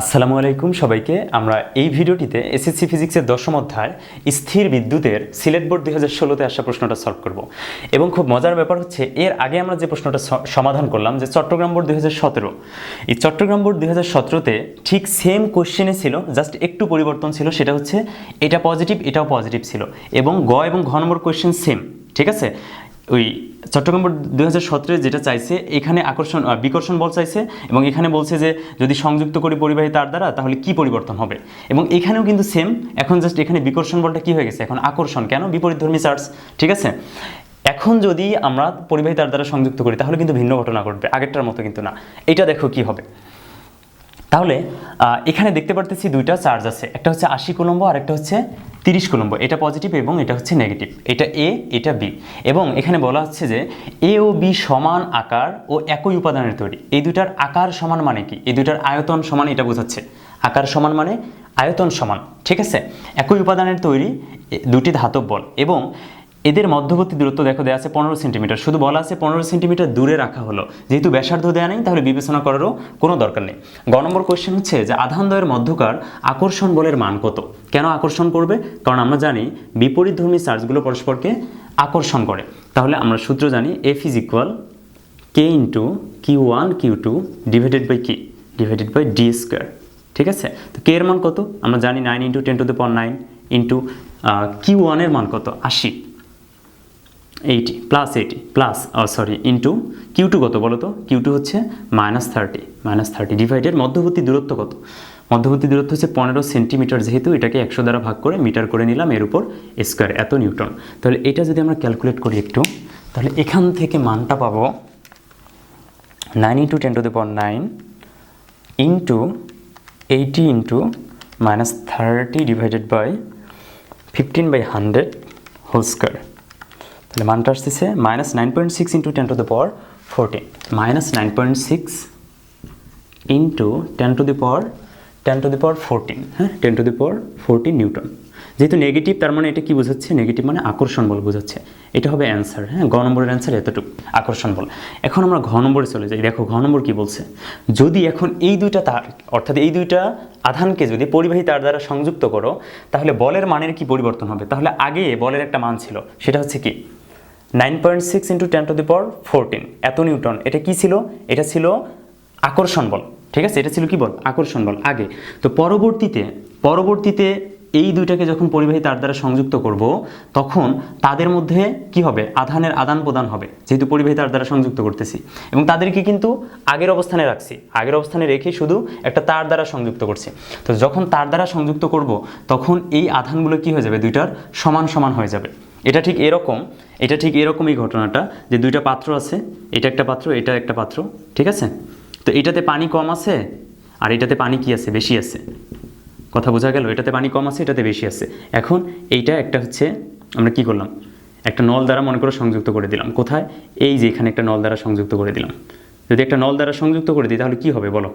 আসসালামু আলাইকুম সবাইকে। আমরা এই ভিডিওটিতে এসএসসি ফিজিক্সের দশম অধ্যায়, স্থির বিদ্যুতের সিলেট বোর্ড দুই হাজার ষোলোতে আসা প্রশ্নটা সলভ করব। এবং খুব মজার ব্যাপার হচ্ছে, এর আগে আমরা যে প্রশ্নটা সমাধান করলাম যে চট্টগ্রাম বোর্ড দুই হাজার সতেরো, এই চট্টগ্রাম বোর্ড দুই হাজার সতেরোতে ঠিক সেম কোশ্চেনে ছিল জাস্ট একটু পরিবর্তন ছিল, সেটা হচ্ছে এটা পজিটিভ এটাও পজিটিভ ছিল এবং গ এবং ঘ নম্বর কোয়েশ্চেন সেম ঠিক আছে? ওই চট্টগ্রাম বোর্ড দুই হাজার সতেরো যেটা চাইছে, এখানে আকর্ষণ বিকর্ষণ বল চাইছে এবং এখানে বলছে যে যদি সংযুক্ত করি পরিবাহী তার দ্বারা, তাহলে কি পরিবর্তন হবে? এবং এখানেও কিন্তু সেম এখন জাস্ট এখানে বিকর্ষণ বলটা কি হয়ে গেছে? এখন আকর্ষণ। কেন? বিপরীত ধর্মী চার্জ ঠিক আছে? এখন যদি আমরা পরিবাহী তার দ্বারা সংযুক্ত করি, তাহলে কিন্তু ভিন্ন ঘটনা ঘটবে, আগেরটার মতো কিন্তু না। এটা দেখো কি হবে। তাহলে এখানে দেখতে পারতেছি দুইটা চার্জ আছে। একটা হচ্ছে আশি কুলম্ব আর একটা হচ্ছে তিরিশ কুলম্ব। এটা পজিটিভ এবং এটা হচ্ছে নেগেটিভ এটা এ এটা বি এবং এখানে বলা হচ্ছে যে এ ও বি সমান আকার ও একই উপাদানের তৈরি। এই দুইটার আকার সমান মানে কি? এই দুইটার আয়তন সমান এটা বোঝাচ্ছে। আকার সমান মানে আয়তন সমান। ঠিক আছে? একই উপাদানের তৈরি দুটি ধাতব বল। এবং এদের মধ্যবর্তী দূরত্ব দেখো দেওয়া আছে পনেরো সেন্টিমিটার। শুধু বলা আছে পনেরো সেন্টিমিটার দূরে রাখা হলো। যেহেতু ব্যাসার্ধ দেওয়া নেই, তাহলে বিবেচনা করারও কোনো দরকার নেই। গ নম্বর কোয়েশ্চেন হচ্ছে যে আধানদয়ের মধ্যকার আকর্ষণ বলের মান কত? কেন আকর্ষণ করবে? কারণ আমরা জানি বিপরীত ধর্মী চার্জগুলো পরস্পরকে আকর্ষণ করে। তাহলে আমরা সূত্র জানি F is equal K into Q one Q two divided by কি ডিভাইডেড বাই ডি স্কোয়ার ঠিক আছে? তো কে এর মান কত? আমরা জানি nine into ten to the power nine into Q ওয়ানের মান কত? আশি। Eighty plus eighty plus sorry into Q two কত বলো তো? কিউ টু হচ্ছে minus thirty minus thirty divided মধ্যবর্তী দূরত্ব কত? মধ্যবর্তী দূরত্ব হচ্ছে পনেরো সেন্টিমিটার যেহেতু এটাকে একশো দ্বারা ভাগ করে মিটার করে নিলাম এর উপর স্কোয়ার এত নিউটন। তাহলে এটা যদি আমরা ক্যালকুলেট করি একটু, তাহলে এখান থেকে মানটা পাবো nine into ten to the power nine into eighty into minus thirty divided by fifteen by hundred whole square তাহলে মানটা আসতেছে minus nine point six into ten to the power fourteen minus nine point six into ten to the power ten to the power fourteen হ্যাঁ ten to the power fourteen newton যেহেতু negative তার মানে এটা কি বোঝাচ্ছে? Negative মানে আকর্ষণ বল বোঝাচ্ছে। এটা হবে অ্যান্সার হ্যাঁ গ নম্বরের অ্যান্সার এতটুকু, আকর্ষণ বল। এখন আমরা ঘ নম্বরে চলে যাই। দেখো, ঘ নম্বর কি বলছে? যদি এখন এই দুইটা তার, অর্থাৎ এই দুইটা আধানকে যদি পরিবাহী তার দ্বারা সংযুক্ত করো, তাহলে বলের মানের কি পরিবর্তন হবে? তাহলে আগে বলের একটা মান ছিল, সেটা হচ্ছে কি? Nine point six into ten to the power fourteen এত নিউটন। এটা কি ছিল? এটা ছিল আকর্ষণ বল। ঠিক আছে? এটা ছিল কি বল? আকর্ষণ বল। আগে। তো পরবর্তীতে পরবর্তীতে এই দুইটাকে যখন পরিবাহী তার দ্বারা সংযুক্ত করব, তখন তাদের মধ্যে কি হবে? আধানের আদান প্রদান হবে, যেহেতু পরিবাহী তার দ্বারা সংযুক্ত করতেছি। এবং তাদেরকে কিন্তু আগের অবস্থানে রাখছি। আগের অবস্থানে রেখে শুধু একটা তার দ্বারা সংযুক্ত করছি। তো যখন তার দ্বারা সংযুক্ত করব, তখন এই আধানগুলো কি হয়ে যাবে? দুইটার সমান সমান হয়ে যাবে। এটা ঠিক এরকম, এটা ঠিক এরকমই ঘটনাটা যে দুইটা পাত্র আছে, এটা একটা পাত্র, এটা একটা পাত্র, ঠিক আছে? তো এটাতে পানি কম আছে আর এটাতে পানি কি আছে? বেশি আছে। কথা বোঝা গেল? এটাতে পানি কম আছে, এটাতে বেশি আছে। এখন এইটা একটা হচ্ছে, আমরা কি করলাম? একটা নল দ্বারা মনে করো সংযুক্ত করে দিলাম। কোথায়? এই যে এখানে একটা নল দ্বারা সংযুক্ত করে দিলাম। যদি একটা নল দ্বারা সংযুক্ত করে দিই, তাহলে কি হবে বলো?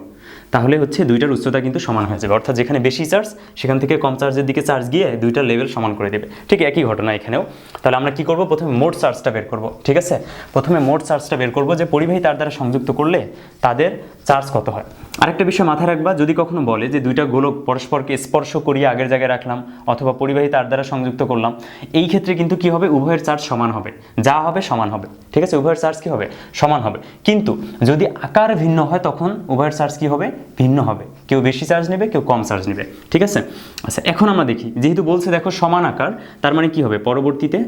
তাহলে হচ্ছে দুইটার উচ্চতা কিন্তু সমান হয়ে যাবে। অর্থাৎ যেখানে বেশি চার্জ, সেখান থেকে কম চার্জের দিকে চার্জ গিয়ে দুইটা লেভেল সমান করে দেবে। ঠিক একই ঘটনা এখানেও। তাহলে আমরা কি করব? প্রথমে মোট চার্জটা বের করব। ঠিক আছে? প্রথমে মোট চার্জটা বের করব যে পরিবাহী তার দ্বারা সংযুক্ত করলে তাদের চার্জ কত হয়? আরেকটা বিষয় মাথায় রাখবা, যদি কখনো বলে যে দুইটা গোলক পরস্পরকে স্পর্শ করিয়ে আগের জায়গায় রাখলাম অথবা পরিবাহী তার দ্বারা সংযুক্ত করলাম, এই ক্ষেত্রে কিন্তু কি হবে? উভয়ের চার্জ সমান হবে। যা হবে সমান হবে। ঠিক আছে? উভয়ের চার্জ কি হবে? সমান হবে। কিন্তু যদি আকার ভিন্ন হয় তখন উভয়ের চার্জ কি হবে? ভিন্ন হবে। কেউ বেশি চার্জ নেবে, কেউ কম চার্জ নেবে। ঠিক আছে? আচ্ছা এখন আমরা দেখি। যেহেতু বলছে দেখো সমান আকার, তার মানে কি হবে? পরবর্তীতে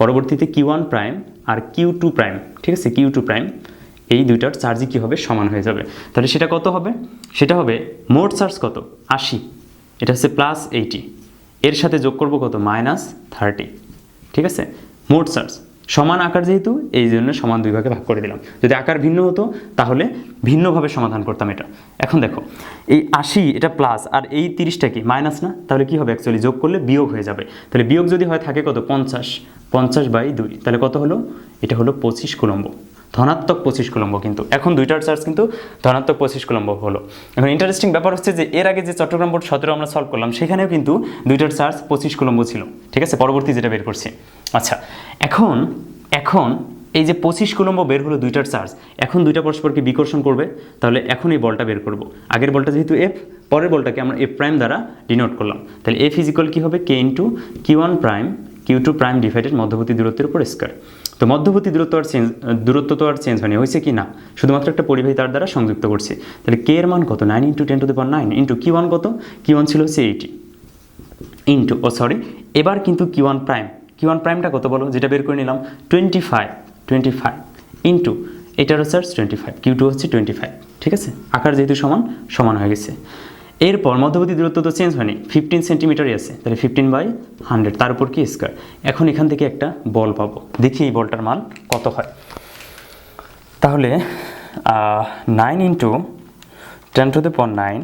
পরবর্তীতে কিউ ওয়ান প্রাইম আর কিউ টু প্রাইম ঠিক আছে? কিউ টু প্রাইম এই দুইটার চার্জই কী হবে? সমান হয়ে যাবে। তাহলে সেটা কত হবে? সেটা হবে মোট চার্জ কত? আশি। এটা হচ্ছে প্লাস এইটি এর সাথে যোগ করব কত? মাইনাস থার্টি ঠিক আছে? মোট চার্জ। সমান আকার যেহেতু, এই জন্য সমান দুই ভাগে ভাগ করে দিলাম। যদি আকার ভিন্ন হতো, তাহলে ভিন্নভাবে সমাধান করতাম এটা। এখন দেখো, এই আশি, এটা প্লাস আর এই তিরিশটা কি? মাইনাস না? তাহলে কি হবে? অ্যাকচুয়ালি যোগ করলে বিয়োগ হয়ে যাবে। তাহলে বিয়োগ যদি হয়, থাকে কত? পঞ্চাশ। পঞ্চাশ বাই দুই। তাহলে কত হলো? এটা হলো পঁচিশ কুলম্ব। ধনাত্মক পঁচিশ কুলম্ব কিন্তু, এখন দুইটার চার্জ কিন্তু ধনাত্মক পঁচিশ কুলম্ব হলো। এখন ইন্টারেস্টিং ব্যাপার হচ্ছে যে, এর আগে যে চট্টগ্রাম বোর্ড সতেরো আমরা সলভ করলাম, সেখানেও কিন্তু দুইটার চার্জ পঁচিশ কুলম্ব ছিল। ঠিক আছে? পরবর্তী যেটা বের করছি। আচ্ছা এখন এখন এই যে পঁচিশ কুলম্ব বের হলো দুইটার চার্জ এখন দুইটা পরস্পরকে বিকর্ষণ করবে, তাহলে এখন এই বলটা বের করব। আগের বলটা যেহেতু এফ পরের বলটাকে আমরা এফ প্রাইম দ্বারা ডিনোট করলাম। তাহলে এ ফিজিক্যাল কী হবে? K into Q one prime Q two prime divided মধ্যবর্তী দূরত্বের উপর স্কোয়ার তো মধ্যবর্তী দূরত্ব আর চেঞ্জ দূরত্ব তো আর চেঞ্জ হয়নি হয়েছে কি না? শুধুমাত্র একটা পরিবাহী তার দ্বারা সংযুক্ত করছি। তাহলে কে এর মান কত? Nine into ten to the power nine into Q one কত? কি ওয়ান ছিল হচ্ছে এইটি ইন্টু ও সরি এবার কিন্তু Q one prime Q one প্রাইমটা কত বলো? যেটা বের করে নিলাম twenty five twenty five into এটার হচ্ছে টোয়েন্টি ফাইভ কিউ টু হচ্ছে টোয়েন্টি ফাইভ ঠিক আছে? আকার যেহেতু সমান সমান হয়ে গেছে। এরপর মধ্যবর্তী দূরত্ব তো চেঞ্জ হয়নি ফিফটিন সেন্টিমিটারই আছে, তাহলে ফিফটিন বাই হান্ড্রেড তার উপর কি স্কোয়ার এখন এখান থেকে একটা বল পাবো, দেখি এই বলটার মান কত হয়। তাহলে nine into ten to the পর nine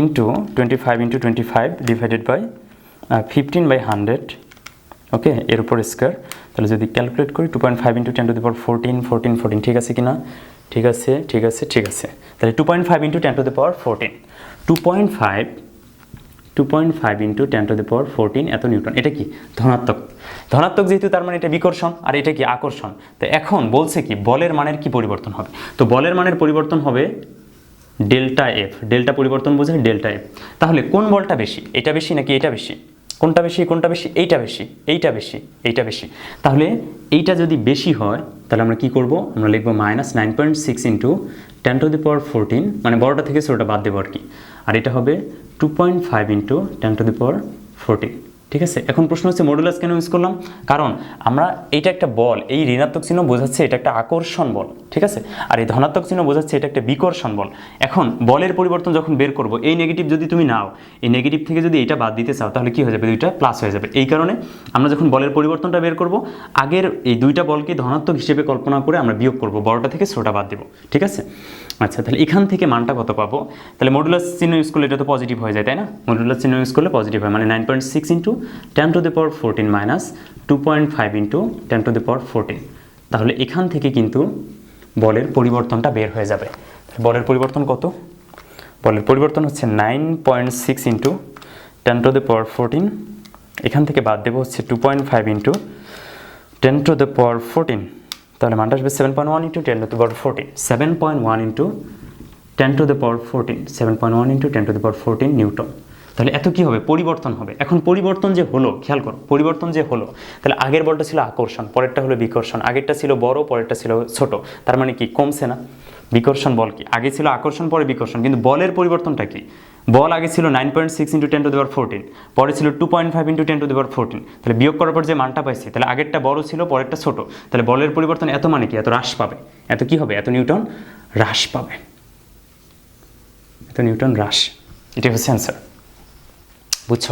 into twenty five into twenty five divided by fifteen by hundred okay এর উপর স্কোয়ার তাহলে যদি ক্যালকুলেট করি two point five into ten to the power fourteen fourteen fourteen ঠিক আছে কি না ঠিক আছে ঠিক আছে ঠিক আছে। তাহলে two point five into ten to the power fourteen two point five two point five into ten to the power fourteen এত নিউটন। এটা কি? ধনাত্মক। ধনাত্মক যেহেতু তার মানে এটা বিকর্ষণ, আর এটা কি আকর্ষণ? তো এখন বলছে কি, বলের মানের কি পরিবর্তন হবে? তো বলের মানের পরিবর্তন হবে ডেল্টা এফ ডেল্টা পরিবর্তন বোঝায় ডেল্টা এফ তাহলে কোন বলটা বেশি? এটা বেশি নাকি এটা বেশি? কোনটা বেশি কোনটা বেশি? এইটা বেশি এইটা বেশি এইটা বেশি। তাহলে এইটা যদি বেশি হয়, তাহলে আমরা কি করব? আমরা লিখব minus nine point six into ten to the power fourteen মানে বড়টা থেকে ছোটোটা বাদ দেবো আর কি। আর এটা হবে two point five into ten to the power fourteen ঠিক আছে? এখন প্রশ্ন হচ্ছে মডুলাস কেন ইউজ করলাম? কারণ আমরা এটা একটা বল, এই ঋণাত্মক চিহ্ন বোঝাচ্ছে এটা একটা আকর্ষণ বল, ঠিক আছে? আর এই ধনাত্মক চিহ্ন বোঝাচ্ছে এটা একটা বিকর্ষণ বল। এখন বলের পরিবর্তন যখন বের করব, এই নেগেটিভ যদি তুমি নাও, এই নেগেটিভ থেকে যদি এটা বাদ দিতে চাও, তাহলে কি হয়ে যাবে? দুইটা প্লাস হয়ে যাবে। এই কারণে আমরা যখন বলের পরিবর্তনটা বের করব, আগের এই দুইটা বলকে ধনাত্মক হিসেবে কল্পনা করে আমরা বিয়োগ করব, বড়টা থেকে ছোটা বাদ দেবো, ঠিক আছে? আচ্ছা তাহলে এখান থেকে মানটা কত পাবো? তাহলে মডুলাস চিহ্ন ইউজ করলে এটা তো পজিটিভ হয়ে যায়, তাই না? মডুলাস চিহ্ন ইউজ করলে পজিটিভ হয় মানে nine point six into ten to the power fourteen minus two point five into ten to the power fourteen তাহলে এখান থেকে কিন্তু বলের পরিবর্তনটা বের হয়ে যাবে। বলের পরিবর্তন কত? বলের পরিবর্তন হচ্ছে nine point six into ten to the power fourteen এখান থেকে বাদ দেবো হচ্ছে two point five into ten to the power fourteen তাহলে মানটা আসবে seven point one into ten to the power fourteen seven point one into ten to the power fourteen seven point one into ten to the power fourteen newton তাহলে এত কী হবে? পরিবর্তন হবে। এখন পরিবর্তন যে হলো, খেয়াল করো, পরিবর্তন যে হলো, তাহলে আগের বলটা ছিল আকর্ষণ, পরেরটা হলো বিকর্ষণ, আগেরটা ছিল বড়, পরেরটা ছিল ছোট। তার মানে কি? কমছে না। বিকর্ষণ বল কি? আগে ছিল আকর্ষণ, পরে বিকর্ষণ। কিন্তু বলের পরিবর্তনটা কি? বল আগে ছিল nine point six into ten to দেওয়ার ফোরটিন পরে ছিল two point five into ten to দেওয়ার ফোরটিন তাহলে বিয়োগ করার পর যে মানটা পাইছে, তাহলে আগেরটা বড় ছিল, পরেরটা ছোট। তাহলে বলের পরিবর্তন এত মানে কি? এত হ্রাস পাবে। এত কি হবে? এত নিউটন হ্রাস পাবে। এত নিউটন হ্রাস। এটাই হচ্ছে অ্যান্সার বুঝছ?